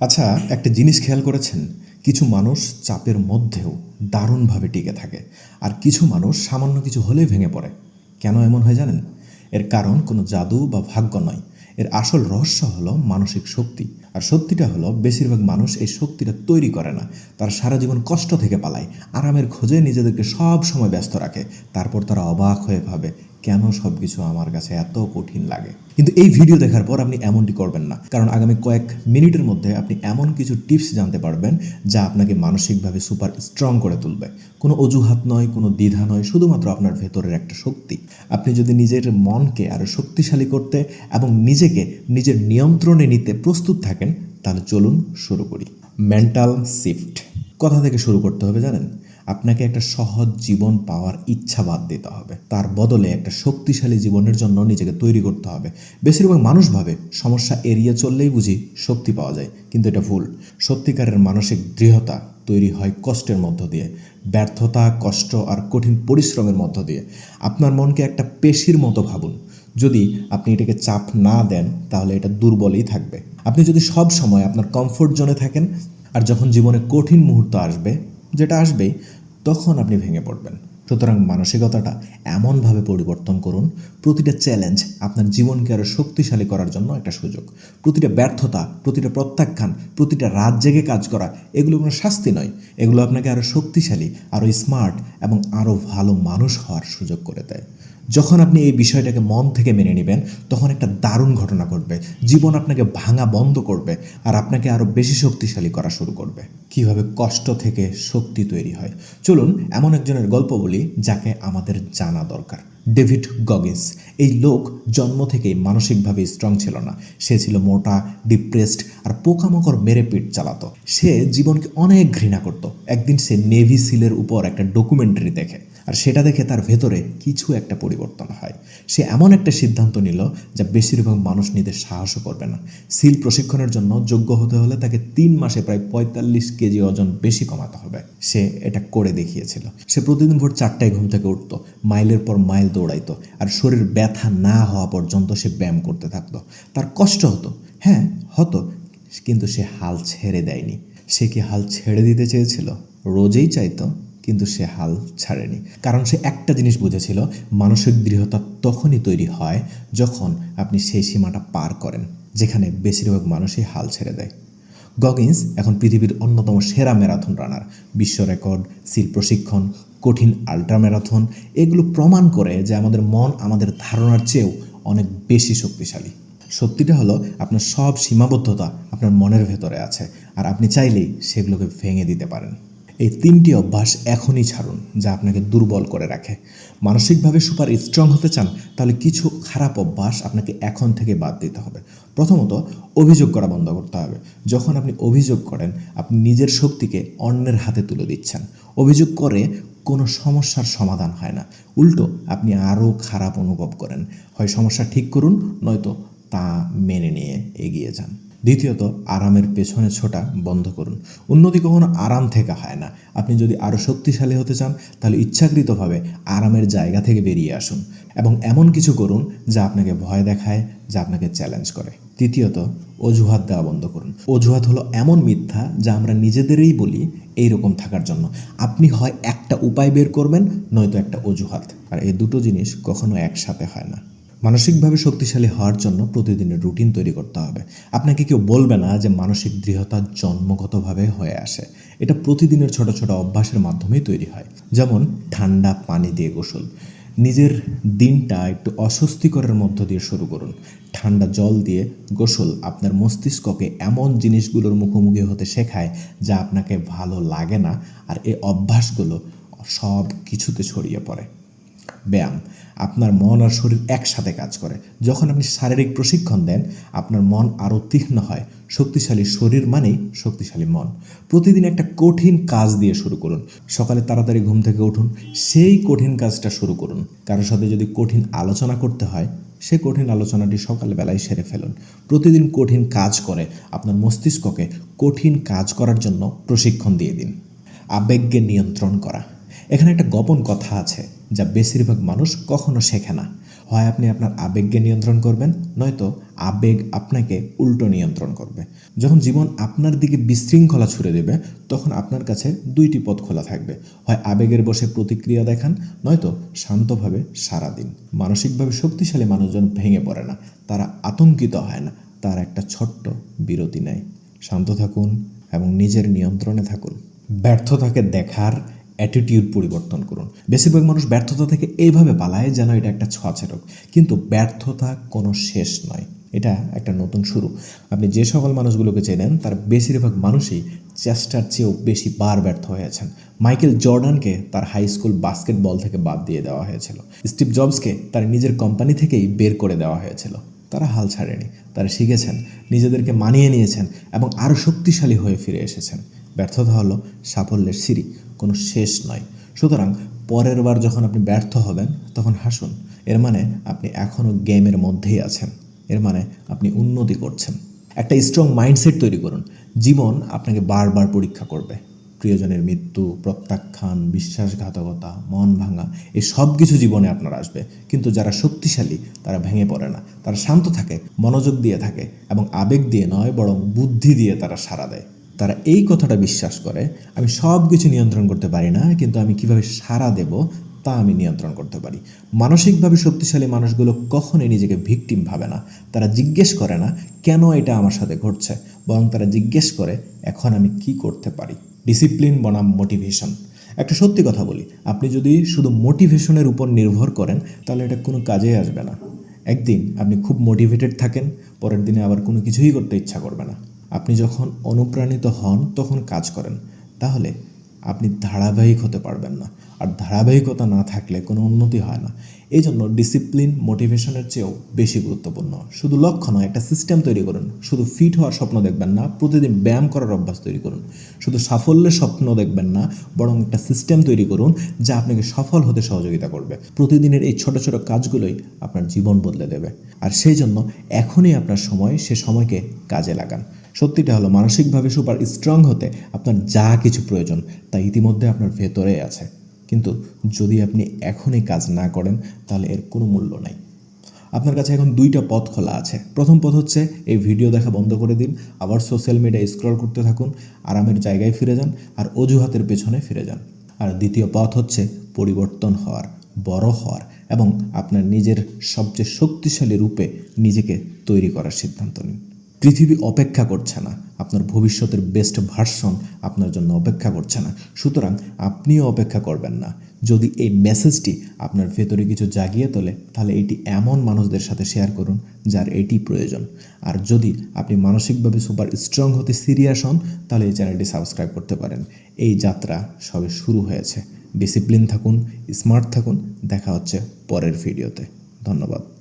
আচ্ছা একটা জিনিস খেয়াল করেছেন? কিছু মানুষ চাপের মধ্যেও দারুণভাবে টিকে থাকে, আর কিছু মানুষ সামান্য কিছু হলেই ভেঙে পড়ে। কেন এমন হয় জানেন? এর কারণ কোনো জাদু বা ভাগ্য নয়। এর আসল রহস্য হলো মানসিক শক্তি, আর সত্যিটা হলো বেশিরভাগ মানুষ এই শক্তিটা তৈরি করে না। তারা সারা জীবন কষ্ট থেকে পালায়, আরামের খোঁজে নিজেদেরকে সব সময় ব্যস্ত রাখে। তারপর তারা অবাক হয়ে ভাবে কেন সব কিছু আমার কাছে এত কঠিন লাগে? কিন্তু এই ভিডিও দেখার পর আপনি এমনটি করবেন না। কারণ আগামী কয়েক মিনিটের মধ্যে আপনি এমন কিছু টিপস জানতে পারবেন যা আপনাকে মানসিকভাবে সুপার স্ট্রং করে তুলবে। কোনো অজুহাত নয়, কোনো দ্বিধা নয়, শুধুমাত্র আপনার ভেতরের একটা শক্তি। আপনি যদি নিজের মনকে আরও শক্তিশালী করতে এবং নিজেকে নিজের নিয়ন্ত্রণে নিতে প্রস্তুত থাকেন, তাহলে চলুন শুরু করি। মেন্টাল শিফট কথা থেকে শুরু করতে হবে, জানেন? আপনাকে একটা সহজ জীবন পাওয়ার ইচ্ছা বাদ দিতে হবে। তার বদলে একটা শক্তিশালী জীবনের জন্য নিজেকে তৈরি করতে হবে। বেশিরভাগ মানুষ ভাবে, সমস্যা এড়িয়ে চললেই বুঝি শক্তি পাওয়া যায়, কিন্তু এটা ভুল। সত্যিকারের মানসিক দৃঢ়তা তৈরি হয় কষ্টের মধ্য দিয়ে, ব্যর্থতা, কষ্ট আর কঠিন পরিশ্রমের মধ্য দিয়ে। আপনার মনকে একটা পেশির মতো ভাবুন। যদি আপনি এটাকে চাপ না দেন, তাহলে এটা দুর্বলই থাকবে। আপনি যদি সব সময় আপনার কমফোর্ট জোনে থাকেন, আর যখন জীবনে কঠিন মুহূর্ত আসবে, যেটা আসবেই তখন আপনি ভেঙে পড়বেন। সুতরাং মানসিকতাটা এমনভাবে পরিবর্তন করুন, প্রতিটা চ্যালেঞ্জ আপনার জীবনকে আরও শক্তিশালী করার জন্য একটা সুযোগ। প্রতিটা ব্যর্থতা, প্রতিটা প্রত্যাখ্যান, প্রতিটা রাত জেগে কাজ করা, এগুলো কোনো শাস্তি নয়। এগুলো আপনাকে আরও শক্তিশালী আরও স্মার্ট এবং আরও ভালো মানুষ হওয়ার সুযোগ করে দেয়। যখন আপনি এই বিষয়টাকে মন থেকে মেনে নেবেন, তখন একটা দারুণ ঘটনা ঘটবে। জীবন আপনাকে ভাঙা বন্ধ করবে আর আপনাকে আরও বেশি শক্তিশালী করা শুরু করবে। কীভাবে কষ্ট থেকে শক্তি তৈরি হয়। চলুন এমন একজনের গল্প বলি যাকে আমাদের জানা দরকার। David Goggins. এই লোক জন্ম থেকেই মানসিকভাবে স্ট্রং ছিল না। সে ছিল মোটা ডিপ্রেসড আর পোকামাকড় মেরে পিঠ চালাতো। সে জীবনকে অনেক ঘৃণা করত। একদিন সে নেভি সিলের উপর একটা ডকুমেন্টারি দেখে। আর সেটা দেখে তার ভেতরে কিছু একটা পরিবর্তন হয়। সে এমন একটা সিদ্ধান্ত নিল যা বেশিরভাগ মানুষ নিতে সাহসও করবে না। সিল প্রশিক্ষণের জন্য যোগ্য হতে হলে তাকে তিন মাসে প্রায় পঁয়তাল্লিশ কেজি ওজন বেশি কমাতে হবে। সে এটা করে দেখিয়েছিল। সে প্রতিদিন ভোর চারটায় ঘুম থেকে উঠত, মাইলের পর মাইল দৌড়াইতো আর শরীর ব্যথা না হওয়া পর্যন্ত সে ব্যায়াম করতে থাকতো। তার কষ্ট হতো। হ্যাঁ হতো, কিন্তু সে হাল ছেড়ে দেয়নি। সে কি হাল ছেড়ে দিতে চেয়েছিল? রোজেই চাইতো? কিন্তু সে হাল ছাড়েনি। কারণ সে একটা জিনিস বুঝেছিল মানসিক দৃঢ়তা তখনই তৈরি হয় যখন আপনি সেই সীমাটা পার করেন, যেখানে বেশিরভাগ মানুষই হাল ছেড়ে দেয়। গগিন্স এখন পৃথিবীর অন্যতম সেরা ম্যারাথন রানার। বিশ্ব রেকর্ড সিল প্রশিক্ষণ, কঠিন আল্ট্রা ম্যারাথন এগুলো প্রমাণ করে যে আমাদের মন আমাদের ধারণার চেয়েও অনেক বেশি শক্তিশালী। সত্যিটা হলো, আপনার সব সীমাবদ্ধতা আপনার মনের ভেতরে আছে, আর আপনি চাইলেই সেগুলোকে ভেঙে দিতে পারেন। এই তিনটি অভ্যাস এখনই ছাড়ুন, যা আপনাকে দুর্বল করে রাখে। মানসিকভাবে সুপার স্ট্রং হতে চান, তাহলে কিছু খারাপ অভ্যাস আপনাকে এখন থেকে বাদ দিতে হবে। প্রথমত, অভিযোগ করা বন্ধ করতে হবে। যখন আপনি অভিযোগ করেন, আপনি নিজের শক্তিকে অন্যের হাতে তুলে দিচ্ছেন। অভিযোগ করে কোনো সমস্যার সমাধান হয় না। উল্টো, আপনি আরও খারাপ অনুভব করেন। হয় সমস্যা ঠিক করুন, নয়তো তা মেনে নিয়ে এগিয়ে যান। দ্বিতীয়ত, আরামের পেছনে ছোটা বন্ধ করুন। উন্নতি কখনো আরাম থেকে হয় না। আপনি যদি আরও শক্তিশালী হতে চান, তাহলে ইচ্ছাকৃতভাবে আরামের জায়গা থেকে বেরিয়ে আসুন এবং এমন কিছু করুন যা আপনাকে ভয় দেখায়, যা আপনাকে চ্যালেঞ্জ করে। তৃতীয়ত, অজুহাত দেওয়া বন্ধ করুন। অজুহাত হলো এমন মিথ্যা যা আমরা নিজেদেরই বলি এই রকম থাকার জন্য। আপনি হয় একটা উপায় বের করবেন, নয়তো একটা অজুহাত। আর এই দুটো জিনিস কখনো একসাথে হয় না। মানসিকভাবে শক্তিশালী হওয়ার জন্য প্রতিদিনের রুটিন তৈরি করতে হবে। আপনাকে কেউ বলবে না যে মানসিক দৃঢ়তা জন্মগতভাবে হয়ে আসে। এটা প্রতিদিনের ছোট ছোট অভ্যাসের মাধ্যমেই তৈরি হয়। যেমন ঠান্ডা পানি দিয়ে গোসল। নিজের দিনটা একটু অস্বস্তিকরের মধ্য দিয়ে শুরু করুন। ঠান্ডা জল দিয়ে গোসল আপনার মস্তিষ্ককে এমন জিনিসগুলোর মুখোমুখি হতে শেখায় যা আপনাকে ভালো লাগে না, আর এই অভ্যাসগুলো সব কিছুতে ছড়িয়ে পড়ে। ব্যায়াম, আপনার মন আর শরীর একসাথে কাজ করে। যখন আপনি শারীরিক প্রশিক্ষণ দেন, আপনার মন আরও তীক্ষ্ণ হয়। শক্তিশালী শরীর মানেই শক্তিশালী মন। প্রতিদিন একটা কঠিন কাজ দিয়ে শুরু করুন। সকালে তাড়াতাড়ি ঘুম থেকে উঠুন, সেই কঠিন কাজটা শুরু করুন। কারোর সাথে যদি কঠিন আলোচনা করতে হয়, সে কঠিন আলোচনাটি সকালবেলায় সেরে ফেলুন। প্রতিদিন কঠিন কাজ করে, আপনার মস্তিষ্ককে কঠিন কাজ করার জন্য প্রশিক্ষণ দিয়ে দিন। আবেগকে নিয়ন্ত্রণ করা। এখানে একটা গোপন কথা আছে, যা বেশিরভাগ মানুষ কখনো শেখে না। হয় আপনি আপনার আবেগকে নিয়ন্ত্রণ করবেন, নয়তো আবেগ আপনাকে উল্টো নিয়ন্ত্রণ করবে। যখন জীবন আপনার দিকে বিশৃঙ্খলা ছুড়ে দেবে, তখন আপনার কাছে দুইটি পথ খোলা থাকবে। হয় আবেগের বসে প্রতিক্রিয়া দেখান, নয়তো শান্তভাবে সারা দিন। মানসিকভাবে শক্তিশালী মানুষজন ভেঙে পড়ে না, তারা আতঙ্কিত হয় না, তার একটা ছোট্ট বিরতি নেয়। শান্ত থাকুন এবং নিজের নিয়ন্ত্রণে থাকুন। ব্যর্থতাকে দেখার অ্যাটিটিউড পরিবর্তন করুন। বেশিরভাগ মানুষ ব্যর্থতা থেকে এইভাবে পালায় যেন এটা একটা ছোঁয়াচে কিন্তু ব্যর্থতা কোনো শেষ নয়। এটা একটা নতুন শুরু। আপনি যে সকল মানুষগুলোকে চেনেন, তার বেশিরভাগ মানুষই চেষ্টার চেয়েও বেশি বার ব্যর্থ হয়েছেন। মাইকেল জর্ডানকে তার হাই স্কুল বাস্কেটবল থেকে বাদ দিয়ে দেওয়া হয়েছিল। স্টিভ জবসকে তার নিজের কোম্পানি থেকেই বের করে দেওয়া হয়েছিল। তারা হাল ছাড়েনি। তারা শিখেছেন, নিজেদেরকে মানিয়ে নিয়েছেন এবং আরও শক্তিশালী হয়ে ফিরে এসেছেন। ব্যর্থতা হলো সাফল্যের সিঁড়ি। কোনো শেষ নয়। সুতরাং পরের বার যখন আপনি ব্যর্থ হবেন, তখন হাসুন, এর মানে আপনি এখনও গেমের মধ্যেই আছেন। এর মানে আপনি উন্নতি করছেন। একটা স্ট্রং মাইন্ডসেট তৈরি করুন। জীবন আপনাকে বারবার পরীক্ষা করবে। প্রিয়জনের মৃত্যু, প্রত্যাখ্যান, বিশ্বাসঘাতকতা, মন ভাঙা, এই সব কিছু জীবনে আপনার আসবে। কিন্তু যারা শক্তিশালী, তারা ভেঙে পড়ে না। তারা শান্ত থাকে, মনোযোগ দিয়ে থাকে এবং আবেগ দিয়ে নয়, বরং বুদ্ধি দিয়ে তারা সাড়া দেয়। তারা এই কথাটা বিশ্বাস করে, আমি সব কিছু নিয়ন্ত্রণ করতে পারি না, কিন্তু আমি কীভাবে সাড়া দেব তা আমি নিয়ন্ত্রণ করতে পারি। মানসিকভাবে শক্তিশালী মানুষগুলো কখনোই নিজেকে ভিকটিম ভাবে না। তারা জিজ্ঞেস করে না, কেন এটা আমার সাথে ঘটছে? বরং তারা জিজ্ঞেস করে, এখন আমি কি করতে পারি? ডিসিপ্লিন বনাম মোটিভেশন একটা সত্যি কথা বলি, আপনি যদি শুধু মোটিভেশনের উপর নির্ভর করেন, তাহলে এটা কোনো কাজেই আসবে না। একদিন আপনি খুব মোটিভেটেড থাকেন, পরের দিনে আবার কোনো কিছুই করতে ইচ্ছা করবে না। আপনি যখন অনুপ্রাণিত হন তখন কাজ করেন। তাহলে আপনি ধারাবাহিক হতে পারবেন না। আর ধারাবাহিকতা না থাকলে কোনো উন্নতি হয় না। এই জন্য ডিসিপ্লিন মোটিভেশনের চেয়েও বেশি গুরুত্বপূর্ণ। শুধু লক্ষ্য নয়, একটা সিস্টেম তৈরি করুন। শুধু ফিট হওয়ার স্বপ্ন দেখবেন না, প্রতিদিন ব্যায়াম করার অভ্যাস তৈরি করুন। শুধু সাফল্যের স্বপ্ন দেখবেন না, বরং একটা সিস্টেম তৈরি করুন যা আপনাকে সফল হতে সহযোগিতা করবে। প্রতিদিনের এই ছোট ছোট কাজগুলোই আপনার জীবন বদলে দেবে। আর সেই জন্য এখনই আপনার সময়, সে সময়কে কাজে লাগান। সত্যিটা হলো, মানসিকভাবে সুপার স্ট্রং হতে আপনার যা কিছু প্রয়োজন তা ইতিমধ্যে আপনার ভেতরেই আছে। কিন্তু যদি আপনি এখনই কাজ না করেন, তাহলে এর কোনো মূল্য নাই। আপনার কাছে এখন দুইটা পথ খোলা আছে। প্রথম পথ হচ্ছে এই ভিডিও দেখা বন্ধ করে দিন, আবার সোশ্যাল মিডিয়ায় স্ক্রল করতে থাকুন, আরামের জায়গায় ফিরে যান, আর অজুহাতের পেছনে ফিরে যান। আর দ্বিতীয় পথ হচ্ছে পরিবর্তন হওয়ার, বড় হওয়ার, এবং আপনার নিজের সবচেয়ে শক্তিশালী রূপে নিজেকে তৈরি করার সিদ্ধান্ত নিন। পৃথিবী অপেক্ষা করছে না। আপনার ভবিষ্যতের বেস্ট ভার্সন আপনার জন্য অপেক্ষা করছে না। সুতরাং আপনিও অপেক্ষা করবেন না। যদি এই মেসেজটি আপনার ভেতরে কিছু জাগিয়ে তোলে, তাহলে এটি এমন মানুষদের সাথে শেয়ার করুন যার এটি প্রয়োজন। আর যদি আপনি মানসিকভাবে সুপার স্ট্রং হতে সিরিয়াস হন, তাহলে এই চ্যানেলটি সাবস্ক্রাইব করতে পারেন। এই যাত্রা সবে শুরু হয়েছে। ডিসিপ্লিন থাকুন স্মার্ট থাকুন। দেখা হচ্ছে পরের ভিডিওতে ধন্যবাদ।